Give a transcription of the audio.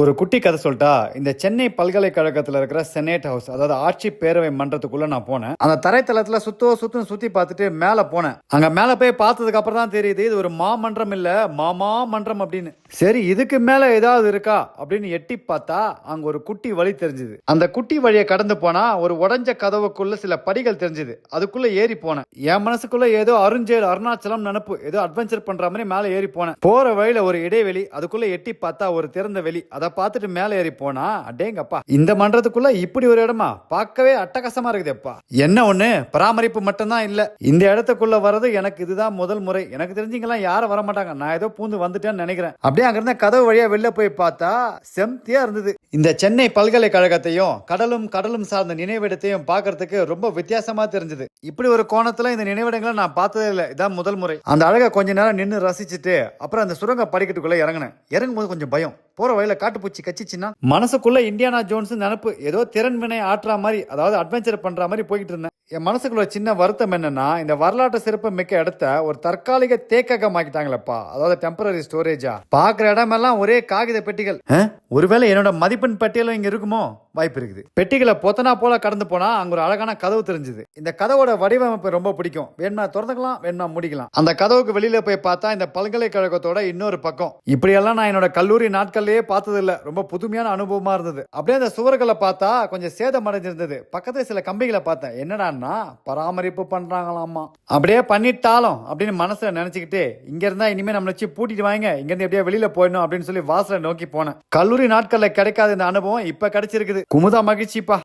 ஒரு குட்டி கதை சொல்லிட்டா இந்த சென்னை பல்கலைக்கழகத்தில் இருக்கிற செனேட் ஹவுஸ் அதாவது ஆட்சி பேரவை மன்றத்துக்குள்ள நான் போனேன். அந்த தரைத்தளத்தில் சுத்தோ சுத்தம் சுத்தி பார்த்துட்டு மேலே போனேன். அங்க மேலே போய் பார்த்ததுக்கு அப்புறம் தான் தெரியுது இது ஒரு மாமன்றம் இல்ல மாமா மன்றம் அப்படின்னு. சரி இதுக்கு மேல ஏதாவது இருக்கா அப்படின்னு எட்டி பார்த்தா அங்க ஒரு குட்டி வழி தெரிஞ்சுது. அந்த குட்டி வழியை கடந்து போனா ஒரு உடஞ்ச கதவுக்குள்ள சில படிகள் தெரிஞ்சுது. அதுக்குள்ள ஏறி போனேன். என் மனசுக்குள்ள ஏதோ அருஞ்சேல் அருணாச்சலம் நினப்பு ஏதோ அட்வென்ச்சர் பண்ற மாதிரி மேலே ஏறி போனேன். போற வழியில ஒரு இடைவெளி அதுக்குள்ள எட்டி பார்த்தா ஒரு திறந்த வெளி அதை பார்த்துட்டு மேலே ஏறி போனா அடேங்கப்பா இந்த மன்றத்துக்குள்ள இப்படி ஒரு இடமா? பார்க்கவே அட்டகாசமா இருக்குதேப்பா. என்ன ஒண்ணு? பராமரிப்பு மட்டும்தான் இல்ல. இந்த இடத்துக்குள்ள வர்றது எனக்கு இதுதான் முதல் முறை. எனக்கு தெரிஞ்சீங்கலாம் யாரும் வர மாட்டாங்க நான் ஏதோ பூந்து வந்துட்டேன்னு நினைக்கிறேன். அப்படியே அங்கிருந்த கதவு வழியா வெளில போய் பார்த்தா செம்தியா இருந்தது. இந்த சென்னை பல்கலைக்கழகத்தையும் கடலும் கடலும் சார்ந்த நினைவிடத்தையும் பார்க்கறதுக்கு ரொம்ப வித்தியாசமா தெரிஞ்சது. இப்படி ஒரு கோணத்துல இந்த நினைவிடங்களை நான் பார்த்ததே இல்லை. இதான் முதல் முறை. அந்த அழகை கொஞ்ச நேரம் நின்று ரசிச்சுட்டு அப்புறம் அந்த சுரங்க படிக்கட்டுக்குள்ள இறங்கினேன். இறங்கும் போது கொஞ்சம் பயம். போற வழியில காட்டுப்பூச்சி கச்சிச்சுன்னா மனசுக்குள்ள இந்தியானா ஜோன்ஸ் நினப்பு ஏதோ திறன் வினை ஆற்றுற மாதிரி அதாவது அட்வென்ச்சர் பண்ற மாதிரி போய்கிட்டு இருந்தேன். என் மனசுக்குள்ள ஒரு சின்ன வருத்தம் என்னன்னா இந்த வரலாற்று சிறப்பு மிக்க இடத்த ஒரு தற்காலிக தேக்ககம் ஆக்கிட்டாங்களப்பா அதாவது டெம்பரரி ஸ்டோரேஜா பாக்குற இடமெல்லாம் ஒரே காகித பெட்டிகள். ஒருவேளை என்னோட மதிப்பெண் பட்டியலும் இங்கே இருக்குமோ? வாய்ப்பு இருக்குது. பெட்டிகளை பொத்தனா போல கடந்து போனால் அங்கே ஒரு அழகான கதவு தெரிஞ்சுது. இந்த கதவோட வடிவமைப்பு ரொம்ப பிடிக்கும். வேணுமா திறந்துக்கலாம் வேணுமா முடிக்கலாம். அந்த கதவுக்கு வெளியில் போய் பார்த்தா இந்த பல்கலைக்கழகத்தோட இன்னொரு பக்கம். இப்படியெல்லாம் நான் என்னோட கல்லூரி நாட்கள்லேயே பார்த்ததில்ல. ரொம்ப புதுமையான அனுபவமாக இருந்தது. அப்படியே அந்த சுவர்களை பார்த்தா கொஞ்சம் சேதம் அடைஞ்சிருந்தது. பக்கத்தில் சில கம்பிகளை பார்த்தேன். என்னடான்னா பராமரிப்பு பண்ணுறாங்களாமா அப்படியே பண்ணிட்டாலும் அப்படின்னு மனசில் நினச்சிக்கிட்டு இங்கே இருந்தால் இனிமேல் நம்மளை வச்சு பூட்டிட்டு வாங்க. இங்கேருந்து எப்படியே வெளியில் போயிடணும் அப்படின்னு சொல்லி வாசலை நோக்கி போனேன். கல்லூரி கல்லூரி நாட்களில் கிடைக்காத இந்த அனுபவம் இப்ப கிடைச்சிருக்குது. குமுதா மகிழ்ச்சிப்பா.